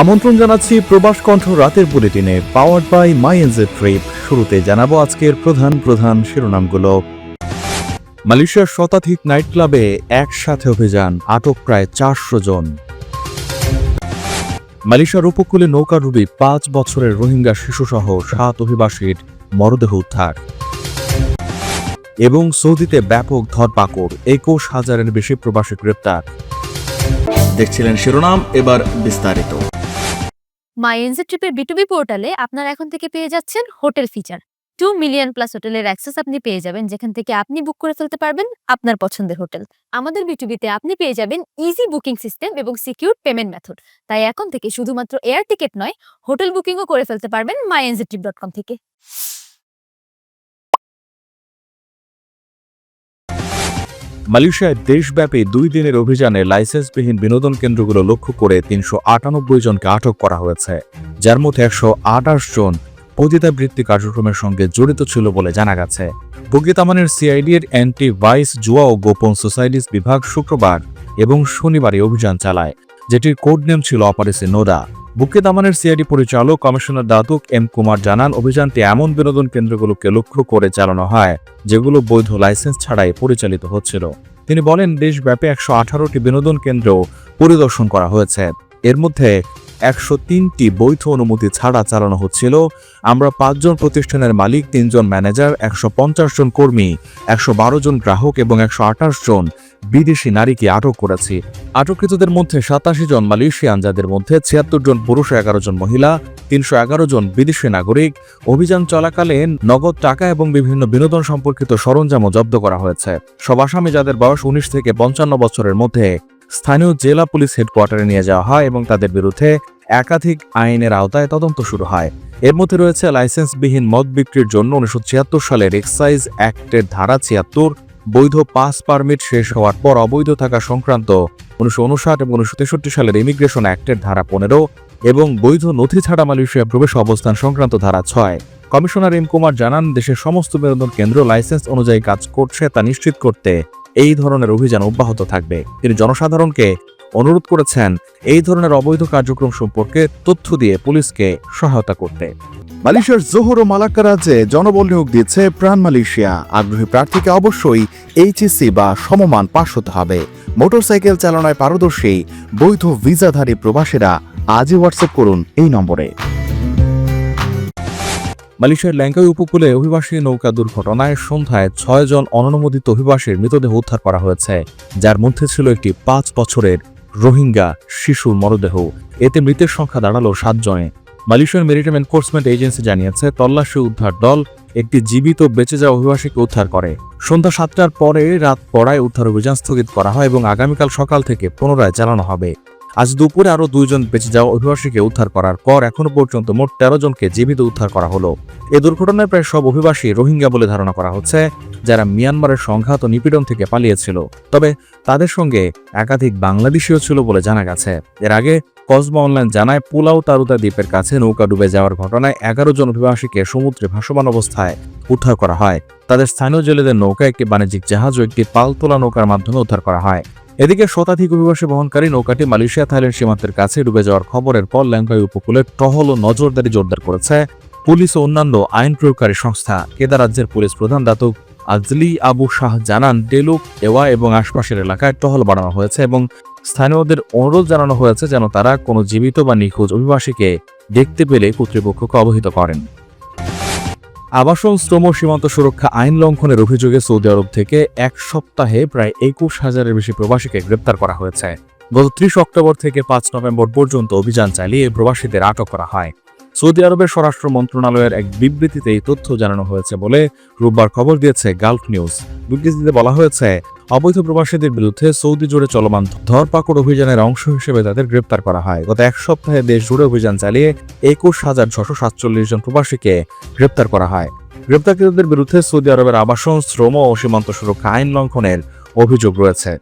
আমন্ত্রণ জানাচ্ছি প্রবাস কণ্ঠ রাতের বুলেটিনে powered by my NJ trip শুরুতে জানাব আজকের প্রধান প্রধান শিরোনামগুলো। মালয়েশিয়ার শতাধিক নাইট ক্লাবে একসাথে অভিযান, আটক প্রায় চারশো জন। মালয়েশিয়ার উপকূলে নৌকাডুবি পাঁচ বছরের রোহিঙ্গা শিশুসহ সাত অভিবাসীর মরদেহ উদ্ধার। এবং সৌদিতে ব্যাপক ধরপাকড়, একুশ হাজারের বেশি প্রবাসী গ্রেপ্তার। দেখছিলেন শিরোনাম, এবার বিস্তারিত। মাই এনজে ট্রিপের বিটুবি পোর্টালে আপনারা এখন থেকে পেয়ে যাচ্ছেন hotel feature. Two million plus হোটেলের অ্যাক্সেস আপনি পেয়ে যাবেন, যেখান থেকে আপনি বুক করে ফেলতে পারবেন আপনার পছন্দের হোটেল। আমাদের বিটুবিতে আপনি পেয়ে যাবেন ইজি বুকিং সিস্টেম এবং সিকিউর পেমেন্ট মেথড তাই এখন থেকে শুধুমাত্র এয়ার টিকিট নয় হোটেল বুকিংও করে ফেলতে পারবেন my NJ trip dot com থেকে। মালয়েশিয়ায় দেশব্যাপী দুই দিনের অভিযানে লাইসেন্সবিহীন বিনোদন কেন্দ্রগুলো লক্ষ্য করে তিনশো আটানব্বই জনকে আটক করা হয়েছে, যার মধ্যে একশো আঠাশ জন পতিতাবৃত্তি কার্যক্রমের সঙ্গে জড়িত ছিল বলে জানা গেছে। বগিতামানের সিআইডি এর অ্যান্টি ভাইস জুয়া ও গোপন সোসাইটিস বিভাগ শুক্রবার এবং শনিবার অভিযান চালায়, যেটির কোড নেম ছিল অপারেশন নোদা। বুকে দামানের সিআইডি পরিচালক কমিশনার দাতুক এম কুমার জানান, অভিযানটি এমন বিনোদন কেন্দ্রগুলোকে লক্ষ্য করে চালানো হয়, যেগুলো বৈধ লাইসেন্স ছাড়াই পরিচালিত হচ্ছিল। তিনি বলেন, দেশব্যাপী একশো আঠারোটি বিনোদন কেন্দ্র পরিদর্শন করা হয়েছে। এর মধ্যে একশো তিনটি বৈধ অনুমতি ছাড়া চালানো হচ্ছিল। আমরা পাঁচজন প্রতিষ্ঠানের মালিক, তিনজন ম্যানেজার, একশো পঞ্চাশ জন কর্মী, একশো বারো জন গ্রাহক এবং একশো আঠাশ জন বিদেশি নারীকে আটক করেছি। আটককৃতদের মধ্যে সাতাশি জন মালয়েশিয়ান যাদের মধ্যে, ছিয়াত্তর জন পুরুষ, এগারো জন মহিলা, তিনশো এগারো জন বিদেশি নাগরিক। অভিযান চলাকালীন নগদ টাকা এবং বিভিন্ন বিনোদন সম্পর্কিত সরঞ্জামও জব্দ করা হয়েছে। সব আসামি যাদের বয়স উনিশ থেকে পঞ্চান্ন বছরের মধ্যে। স্থানীয় জেলা পুলিশ হেডকোয়ার্টারে নিয়ে যাওয়া হয় এবং তাদের বিরুদ্ধে একাধিক আইনের আওতায় তদন্ত শুরু হয়। এর মধ্যে রয়েছে লাইসেন্সবিহীন মদ বিক্রির জন্য উনিশশো ছিয়াত্তর সালের এক্সাইজ অ্যাক্টের ধারা ছিয়াত্তর, বৈধ পাস পারমিট শেষ হওয়ার পর অবৈধ থাকা সংক্রান্ত উনিশশো উনষাট এবং উনিশশো তেষট্টি সালের ইমিগ্রেশন অ্যাক্টের ধারা পনেরো এবং বৈধ নথি ছাড়া মালয়েশিয়া প্রবেশ অবস্থান সংক্রান্ত ধারা ছয়। কমিশনার এম কুমার জানান, দেশের সমস্ত বিনোদন কেন্দ্র লাইসেন্স অনুযায়ী কাজ করছে তা নিশ্চিত করতে এই ধরনের অভিযান অব্যাহত থাকবে। তিনি জনসাধারণকে অনুরোধ করেছেন এই ধরনের অবৈধ কার্যক্রম সম্পর্কে তথ্য দিয়ে পুলিশকে সহায়তা করতে। মালয়েশিয়ার জোহর ও মালাক্কা রাজ্যে জনবল নিয়োগ দিচ্ছে প্রাণ মালয়েশিয়া। আগ্রহী প্রার্থীকে অবশ্যই এইচএসসি বা সমমান পাশ হতে হবে। মোটরসাইকেল চালনায় পারদর্শী বৈধ ভিসাধারী প্রবাসীরা আজই হোয়াটসঅ্যাপ করুন এই নম্বরে। মালয়েশিয়ার ল্যাঙ্কাই উপকূলে অভিবাসী নৌকা দুর্ঘটনায় সন্ধ্যায় ছয়জন অননুমোদিত অভিবাসীর মৃতদেহ উদ্ধার করা হয়েছে, যার মধ্যে ছিল একটি পাঁচ বছরের রোহিঙ্গা শিশুর মরদেহ। এতে মৃতের সংখ্যা দাঁড়াল সাত জনে। মালয়েশিয়ার মেরিটাইম এনফোর্সমেন্ট এজেন্সি জানিয়েছে, তল্লাশি উদ্ধার দল একটি জীবিত বেঁচে যাওয়া অভিবাসীকে উদ্ধার করে। সন্ধ্যা সাতটার পরে রাত পড়ায় উদ্ধার অভিযান স্থগিত করা হয় এবং আগামীকাল সকাল থেকে পুনরায় চালানো হবে। আজ দুপুরে আরও দুইজন বেঁচে যাওয়া অভিবাসীকে উদ্ধার করার পর এখনও পর্যন্ত মোট তেরো জনকে জীবিত উদ্ধার করা হলো। এ দুর্ঘটনায় প্রায় সব অভিবাসী রোহিঙ্গা বলে ধারণা করা হচ্ছে, যারা মিয়ানমারের সংঘাত ও নিপীড়ন থেকে পালিয়েছিল। তবে তাদের সঙ্গে একাধিক বাংলাদেশিও ছিল বলে জানা গেছে। এর আগে কসমা অনলাইন জানায়, পুলাও তারুতা দ্বীপের কাছে নৌকা ডুবে যাওয়ার ঘটনায় এগারো জন অভিবাসীকে সমুদ্রে ভাসমান অবস্থায় উদ্ধার করা হয়। তাদের স্থানীয় জেলেদের নৌকা, একটি বাণিজ্যিক জাহাজ ও একটি পালতোলা নৌকার মাধ্যমে উদ্ধার করা হয়। এদিকে শতাধিক অভিবাসী বহনকারী নৌকাটি মালয়েশিয়া থাইল্যান্ড সীমান্তের কাছে ডুবে যাওয়ার খবরের পর ল্যাংকাই উপকূলে টহল ও নজরদারি জোরদার করেছে পুলিশ ও অন্যান্য আইন প্রয়োগকারী সংস্থা। কেদা রাজ্যের পুলিশ প্রধান দাতক আজলি আবু শাহ জানান, ডেলুক এওয়া এবং আশপাশের এলাকায় টহল বাড়ানো হয়েছে এবং স্থানীয়দের অনুরোধ জানানো হয়েছে যেন তারা কোনো জীবিত বা নিখোঁজ অভিবাসীকে দেখতে পেলে কর্তৃপক্ষকে অবহিত করেন। আবাসন, শ্রম সীমান্ত সুরক্ষা আইন লঙ্ঘনের অভিযোগে সৌদি আরব থেকে এক সপ্তাহে প্রায় একুশ হাজারের বেশি প্রবাসীকে গ্রেপ্তার করা হয়েছে। গত ত্রিশ অক্টোবর থেকে পাঁচ নভেম্বর পর্যন্ত অভিযান চালিয়ে প্রবাসীদের আটক করা হয়। সৌদি আরবের স্বরাষ্ট্র মন্ত্রণালয়ের এক বিবৃতিতে এই তথ্য জানানো হয়েছে বলে রোববার খবর দিয়েছে গালফ নিউজ। বিবৃতিতে বলা হয়েছে, অবৈধ প্রবাসীদের বিরুদ্ধে সৌদি জুড়ে চলমান ধরপাকড় অভিযানের অংশ হিসেবে তাদের গ্রেপ্তার করা হয়। গত এক সপ্তাহে দেশ জুড়ে অভিযান চালিয়ে একুশ হাজার ছশো সাতচল্লিশ জন প্রবাসীকে গ্রেপ্তার করা হয়। গ্রেপ্তারকৃতদের বিরুদ্ধে সৌদি আরবের আবাসন, শ্রম ও সীমান্ত সুরক্ষা আইন লঙ্ঘনের অভিযোগ রয়েছে।